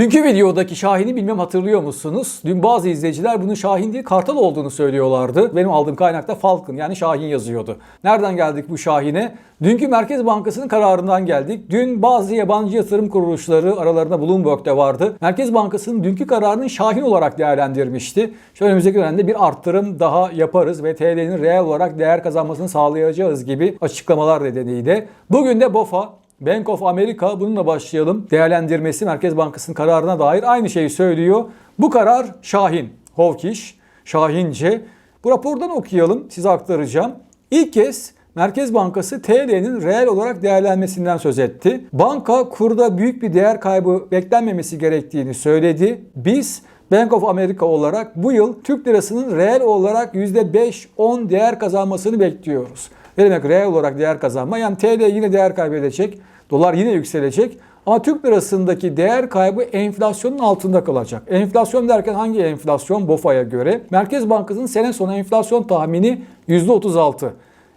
Dünkü videodaki Şahin'i bilmem hatırlıyor musunuz? Dün bazı izleyiciler bunun Şahin değil Kartal olduğunu söylüyorlardı. Benim aldığım kaynakta Falcon yani Şahin yazıyordu. Nereden geldik bu Şahin'e? Dünkü Merkez Bankası'nın kararından geldik. Dün bazı yabancı yatırım kuruluşları aralarında Bloomberg'de vardı. Merkez Bankası'nın dünkü kararını Şahin olarak değerlendirmişti. Şu önümüzdeki dönemde bir arttırım daha yaparız ve TL'nin reel olarak değer kazanmasını sağlayacağız gibi açıklamalar nedeniyle. Bugün de BOFA Bank of America bununla başlayalım. Değerlendirmesi Merkez Bankası'nın kararına dair aynı şeyi söylüyor. Bu karar Şahin, Hawkish, Şahince. Bu rapordan okuyalım, size aktaracağım. İlk kez Merkez Bankası TL'nin reel olarak değerlenmesinden söz etti. Banka kurda büyük bir değer kaybı beklenmemesi gerektiğini söyledi. Biz Bank of America olarak bu yıl Türk lirasının reel olarak %5-10 değer kazanmasını bekliyoruz. Ne demek reel olarak değer kazanma? Yani TL yine değer kaybedecek, dolar yine yükselecek. Ama Türk lirasındaki değer kaybı enflasyonun altında kalacak. Enflasyon derken hangi enflasyon? BOFA'ya göre. Merkez Bankası'nın sene sonu enflasyon tahmini %36.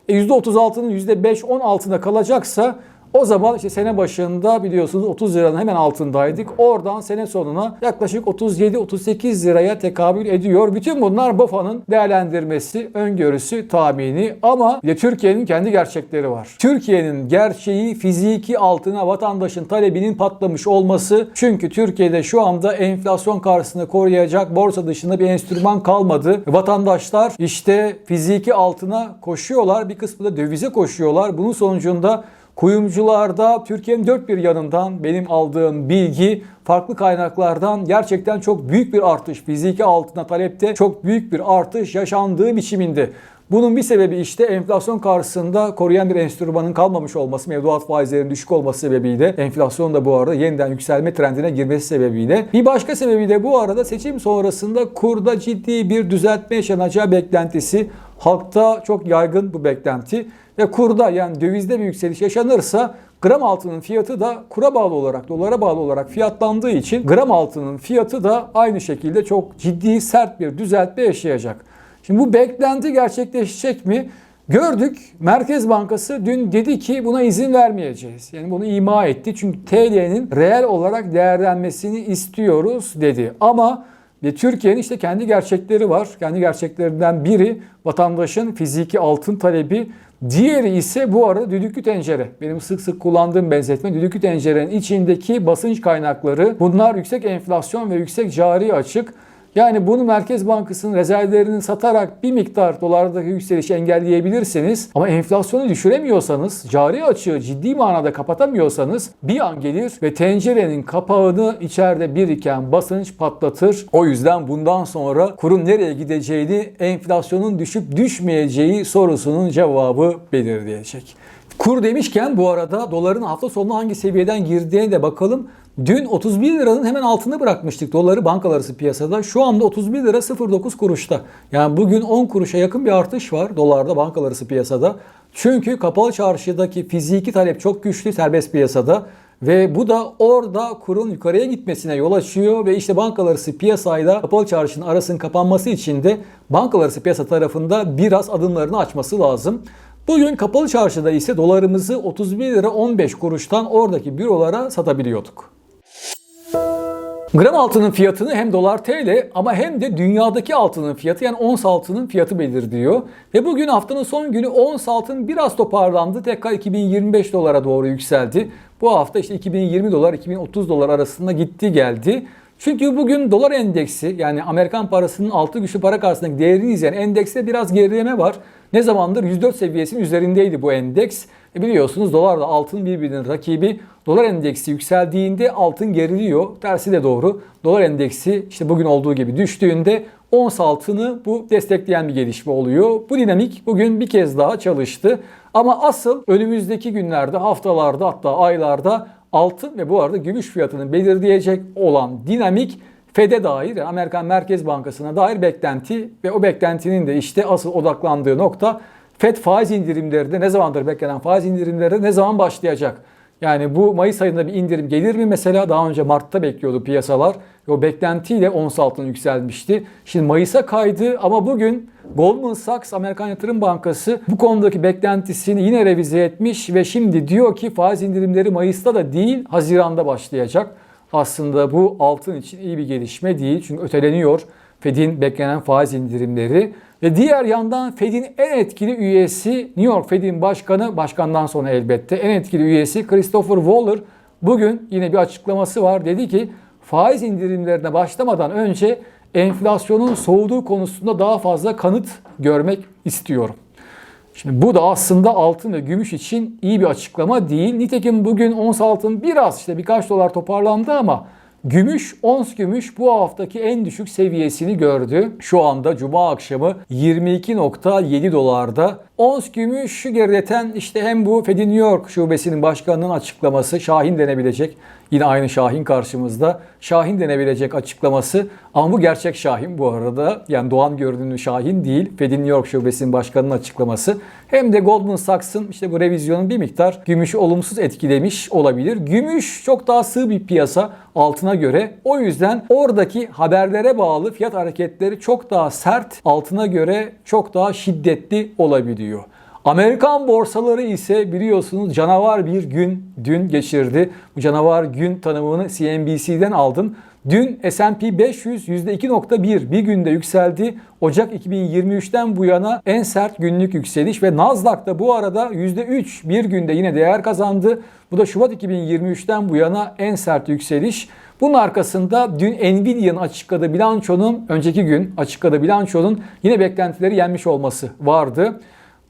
E %36'nın %5-10 altında kalacaksa o zaman işte sene başında biliyorsunuz 30 liranın hemen altındaydık. Oradan sene sonuna yaklaşık 37-38 liraya tekabül ediyor. Bütün bunlar BOFA'nın değerlendirmesi, öngörüsü, tahmini ama de Türkiye'nin kendi gerçekleri var. Türkiye'nin gerçeği fiziki altına vatandaşın talebinin patlamış olması. Çünkü Türkiye'de şu anda enflasyon karşısında koruyacak borsa dışında bir enstrüman kalmadı. Vatandaşlar işte fiziki altına koşuyorlar. Bir kısmı da dövize koşuyorlar. Bunun sonucunda Kuyumcularda Türkiye'nin dört bir yanından benim aldığım bilgi farklı kaynaklardan gerçekten çok büyük bir artış fiziki altına talepte çok büyük bir artış yaşandığı biçiminde. Bunun bir sebebi işte enflasyon karşısında koruyan bir enstrümanın kalmamış olması, mevduat faizlerinin düşük olması sebebiyle, enflasyon da bu arada yeniden yükselme trendine girmesi sebebiyle. Bir başka sebebi de bu arada seçim sonrasında kurda ciddi bir düzeltme yaşanacağı beklentisi. Halkta çok yaygın bu beklenti ve kurda yani dövizde bir yükseliş yaşanırsa gram altının fiyatı da kura bağlı olarak, dolara bağlı olarak fiyatlandığı için gram altının fiyatı da aynı şekilde çok ciddi sert bir düzeltme yaşayacak. Şimdi bu beklenti gerçekleşecek mi? Gördük Merkez Bankası dün dedi ki buna izin vermeyeceğiz. Yani bunu ima etti. Çünkü TL'nin reel olarak değerlenmesini istiyoruz dedi. Ama Türkiye'nin işte kendi gerçekleri var. Kendi gerçeklerinden biri vatandaşın fiziki altın talebi. Diğeri ise bu arada düdüklü tencere. Benim sık sık kullandığım benzetme düdüklü tencerenin içindeki basınç kaynakları. Bunlar yüksek enflasyon ve yüksek cari açık. Yani bunu Merkez Bankası'nın rezervlerini satarak bir miktar dolardaki yükselişi engelleyebilirsiniz. Ama enflasyonu düşüremiyorsanız, cari açığı ciddi manada kapatamıyorsanız bir an gelir ve tencerenin kapağını içeride biriken basınç patlatır. O yüzden bundan sonra kurun nereye gideceğini, enflasyonun düşüp düşmeyeceği sorusunun cevabı belirleyecek. Kur demişken bu arada doların hafta sonuna hangi seviyeden girdiğine de bakalım. Dün 31 liranın hemen altında bırakmıştık doları bankalar arası piyasada. Şu anda 31 lira 09 kuruşta. Yani bugün 10 kuruşa yakın bir artış var dolarda bankalar arası piyasada. Çünkü kapalı çarşıdaki fiziki talep çok güçlü serbest piyasada. Ve bu da orada kurun yukarıya gitmesine yol açıyor ve işte bankalar arası piyasayla kapalı çarşının arasının kapanması için de bankalar arası piyasa tarafında biraz adımlarını açması lazım. Bugün kapalı çarşıda ise dolarımızı 31 lira 15 kuruştan oradaki bürolara satabiliyorduk. Gram altının fiyatını hem dolar TL ama hem de dünyadaki altının fiyatı yani ons altının fiyatı belirliyor. Ve bugün haftanın son günü ons altın biraz toparlandı. Tekrar 2025 dolara doğru yükseldi. Bu hafta işte 2020 dolar 2030 dolar arasında gitti geldi. Çünkü bugün dolar endeksi yani Amerikan parasının altı güçlü para karşısındaki değerini izleyen endekste biraz gerileme var. Ne zamandır 104 seviyesinin üzerindeydi bu endeks. E biliyorsunuz dolar da altın birbirinin rakibi. Dolar endeksi yükseldiğinde altın geriliyor. Tersi de doğru. Dolar endeksi işte bugün olduğu gibi düştüğünde ons altını bu destekleyen bir gelişme oluyor. Bu dinamik bugün bir kez daha çalıştı. Ama asıl önümüzdeki günlerde, haftalarda hatta aylarda altın ve bu arada gümüş fiyatını belirleyecek olan dinamik FED'e dair, yani Amerikan Merkez Bankası'na dair beklenti ve o beklentinin de işte asıl odaklandığı nokta FED faiz indirimlerinde ne zamandır beklenen faiz indirimleri ne zaman başlayacak? Yani bu Mayıs ayında bir indirim gelir mi mesela? Daha önce Mart'ta bekliyordu piyasalar. O beklentiyle ons altın yükselmişti. Şimdi Mayıs'a kaydı ama bugün Goldman Sachs Amerikan Yatırım Bankası bu konudaki beklentisini yine revize etmiş ve şimdi diyor ki faiz indirimleri Mayıs'ta da değil Haziran'da başlayacak. aslında bu altın için iyi bir gelişme değil. Çünkü öteleniyor Fed'in beklenen faiz indirimleri. Ve diğer yandan Fed'in en etkili üyesi New York Fed'in başkanı, başkandan sonra elbette en etkili üyesi Christopher Waller bugün yine bir açıklaması var. Dedi ki faiz indirimlerine başlamadan önce enflasyonun soğuduğu konusunda daha fazla kanıt görmek istiyorum. Şimdi bu da aslında altın ve gümüş için iyi bir açıklama değil. Nitekim bugün ons altın biraz işte birkaç dolar toparlandı ama Gümüş, ons gümüş bu haftaki en düşük seviyesini gördü. Şu anda cuma akşamı 22.7 dolarda. Ons gümüşü gerileten işte hem bu Fed'in New York şubesinin başkanının açıklaması Şahin denebilecek. Yine aynı Şahin karşımızda. Şahin denebilecek açıklaması ama bu gerçek Şahin bu arada. Yani Doğan görünümlü Şahin değil. Fed'in New York şubesinin başkanının açıklaması. Hem de Goldman Sachs'ın işte bu revizyonun bir miktar gümüşü olumsuz etkilemiş olabilir. Gümüş çok daha sığ bir piyasa altına göre. O yüzden oradaki haberlere bağlı fiyat hareketleri çok daha sert, altına göre çok daha şiddetli olabiliyor. Amerikan borsaları ise biliyorsunuz canavar bir gün dün geçirdi. Bu canavar gün tanımını CNBC'den aldım. Dün S&P 500 %2.1 bir günde yükseldi. Ocak 2023'ten bu yana en sert günlük yükseliş ve Nasdaq da bu arada %3 bir günde yine değer kazandı. Bu da Şubat 2023'ten bu yana en sert yükseliş. Bunun arkasında dün Nvidia'nın açıkladığı bilançonun, önceki gün açıkladığı bilançonun yine beklentileri yenmiş olması vardı.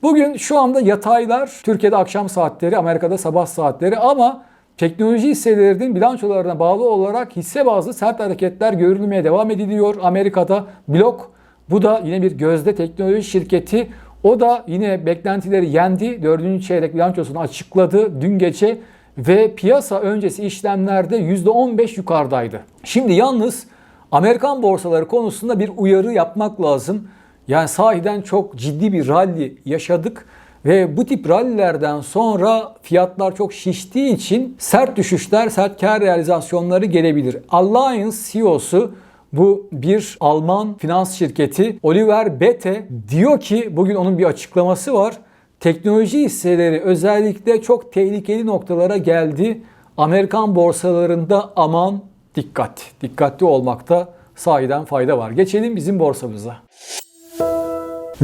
Bugün şu anda yataylar Türkiye'de akşam saatleri, Amerika'da sabah saatleri ama teknoloji hisselerinin bilançolarına bağlı olarak hisse bazlı sert hareketler görülmeye devam ediliyor. Amerika'da blok bu da yine bir gözde teknoloji şirketi. O da yine beklentileri yendi. Dördüncü çeyrek bilançosunu açıkladı dün gece ve piyasa öncesi işlemlerde %15 yukarıdaydı. Şimdi yalnız Amerikan borsaları konusunda bir uyarı yapmak lazım. Yani sahiden çok ciddi bir rally yaşadık ve bu tip rallilerden sonra fiyatlar çok şiştiği için sert düşüşler, sert kar realizasyonları gelebilir. Alliance CEO'su bu bir Alman finans şirketi Oliver Bete diyor ki bugün onun bir açıklaması var. Teknoloji hisseleri özellikle çok tehlikeli noktalara geldi. Amerikan borsalarında aman dikkat. Dikkatli olmakta sahiden fayda var. Geçelim bizim borsamıza.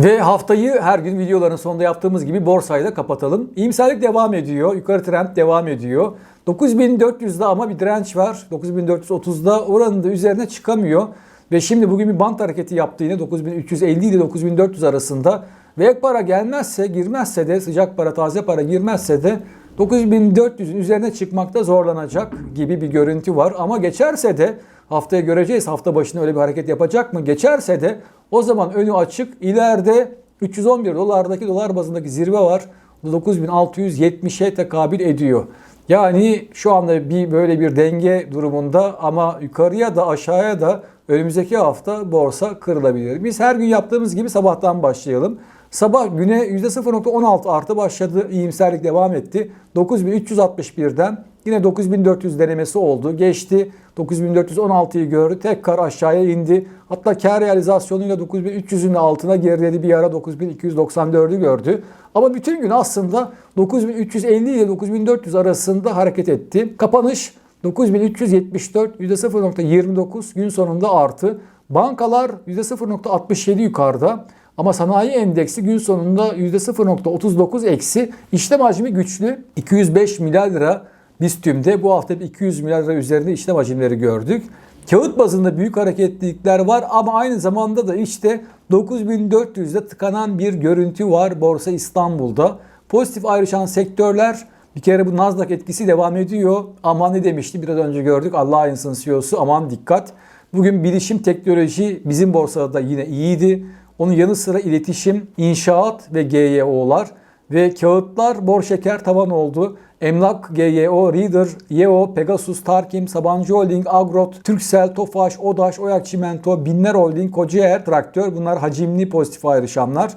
Ve haftayı her gün videoların sonunda yaptığımız gibi borsayla kapatalım. İyimserlik devam ediyor. Yukarı trend devam ediyor. 9400'de ama bir direnç var. 9430'da oranın da üzerine çıkamıyor. Ve şimdi bugün bir bant hareketi yaptı yine 9350 ile 9400 arasında. Ve ek para gelmezse girmezse de sıcak para taze para girmezse de 9400'ün üzerine çıkmakta zorlanacak gibi bir görüntü var. Ama geçerse de haftaya göreceğiz hafta başına öyle bir hareket yapacak mı? Geçerse de o zaman önü açık. İleride 311 dolardaki dolar bazındaki zirve var. 9670'e tekabül ediyor. Yani şu anda bir böyle bir denge durumunda ama yukarıya da aşağıya da önümüzdeki hafta borsa kırılabilir. Biz her gün yaptığımız gibi sabahtan başlayalım. Sabah güne %0.16 artı başladı. İyimserlik devam etti. 9361'den yine 9400 denemesi oldu. Geçti. 9416'yı gördü. Tekrar aşağıya indi. Hatta kar realizasyonuyla 9300'ün altına geriledi. Bir ara 9294'ü gördü. Ama bütün gün aslında 9350 ile 9400 arasında hareket etti. Kapanış 9374 %0.29 gün sonunda artı. Bankalar %0.67 yukarıda. Ama sanayi endeksi gün sonunda %0.39 eksi. İşlem hacmi güçlü. 205 milyar lira biz tümde bu hafta 200 milyar lira üzerinde işlem hacimleri gördük. Kağıt bazında büyük hareketlilikler var ama aynı zamanda da işte 9400'de tıkanan bir görüntü var Borsa İstanbul'da. Pozitif ayrışan sektörler bir kere bu Nasdaq etkisi devam ediyor. Ama ne demişti biraz önce gördük Alliance'ın CEO'su aman dikkat. Bugün bilişim teknoloji bizim borsada da yine iyiydi. Onun yanı sıra iletişim, inşaat ve GYO'lar ve kağıtlar bor şeker tavan oldu. Emlak, GYO, Reader, YEO, Pegasus, Tarkim, Sabancı Holding, Agrot, Türksel, Tofaş, Odaş, Oyak Çimento, Binler Holding, Kocaer, Traktör bunlar hacimli pozitif ayrışanlar.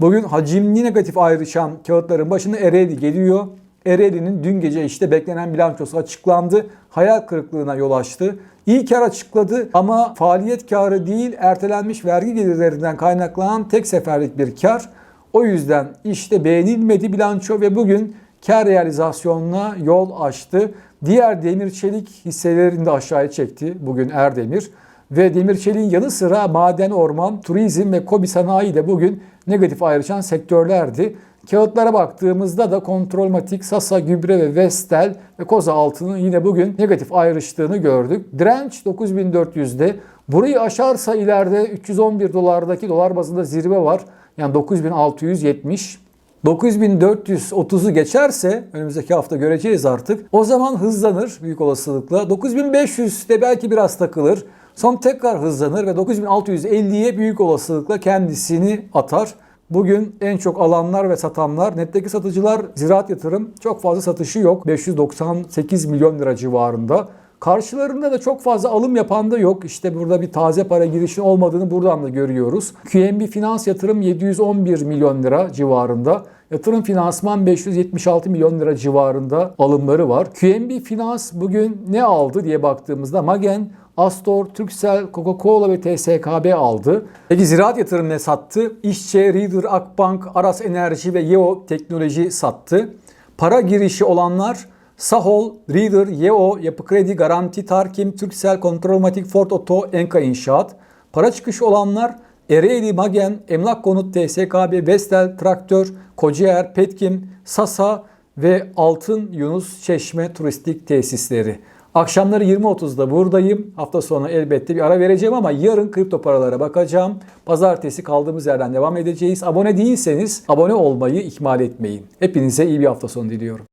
Bugün hacimli negatif ayrışan kağıtların başında Ereğli geliyor. Ereğli'nin dün gece işte beklenen bilançosu açıklandı. Hayal kırıklığına yol açtı. İyi kar açıkladı ama faaliyet karı değil ertelenmiş vergi gelirlerinden kaynaklanan tek seferlik bir kar. O yüzden işte beğenilmedi bilanço ve bugün kar realizasyonuna yol açtı. Diğer demir çelik hisselerini de aşağıya çekti bugün Erdemir. Ve demir çeliğin yanı sıra maden, orman, turizm ve kobi sanayi de bugün negatif ayrışan sektörlerdi. Kağıtlara baktığımızda da Kontrolmatik, Sasa, Gübre ve Vestel ve Koza Altı'nın yine bugün negatif ayrıştığını gördük. Direnç 9400'de. Burayı aşarsa ileride 311 dolardaki dolar bazında zirve var. Yani 9670. 9430'u geçerse önümüzdeki hafta göreceğiz artık. O zaman hızlanır büyük olasılıkla. 9500'de belki biraz takılır. Son tekrar hızlanır ve 9650'ye büyük olasılıkla kendisini atar. Bugün en çok alanlar ve satanlar, netteki satıcılar ziraat yatırım çok fazla satışı yok. 598 milyon lira civarında. Karşılarında da çok fazla alım yapan da yok. İşte burada bir taze para girişi olmadığını buradan da görüyoruz. QNB Finans yatırım 711 milyon lira civarında. Yatırım finansman 576 milyon lira civarında alımları var. QNB Finans bugün ne aldı diye baktığımızda Magen, Astor, Turkcell, Coca-Cola ve TSKB aldı. Peki ziraat yatırım ne sattı? İşçe, Reader, Akbank, Aras Enerji ve Yeo Teknoloji sattı. Para girişi olanlar Sahol, Reader, Yeo, Yapı Kredi, Garanti, Tarkim, Turkcell, Kontrolmatik, Ford Oto, Enka İnşaat. Para çıkışı olanlar Ereğli, Magen, Emlak Konut, TSKB, Vestel, Traktör, Kocaer, Petkim, Sasa ve Altın Yunus Çeşme Turistik Tesisleri. Akşamları 20.30'da buradayım. Hafta sonu elbette bir ara vereceğim ama yarın kripto paralara bakacağım. Pazartesi kaldığımız yerden devam edeceğiz. Abone değilseniz abone olmayı ihmal etmeyin. Hepinize iyi bir hafta sonu diliyorum.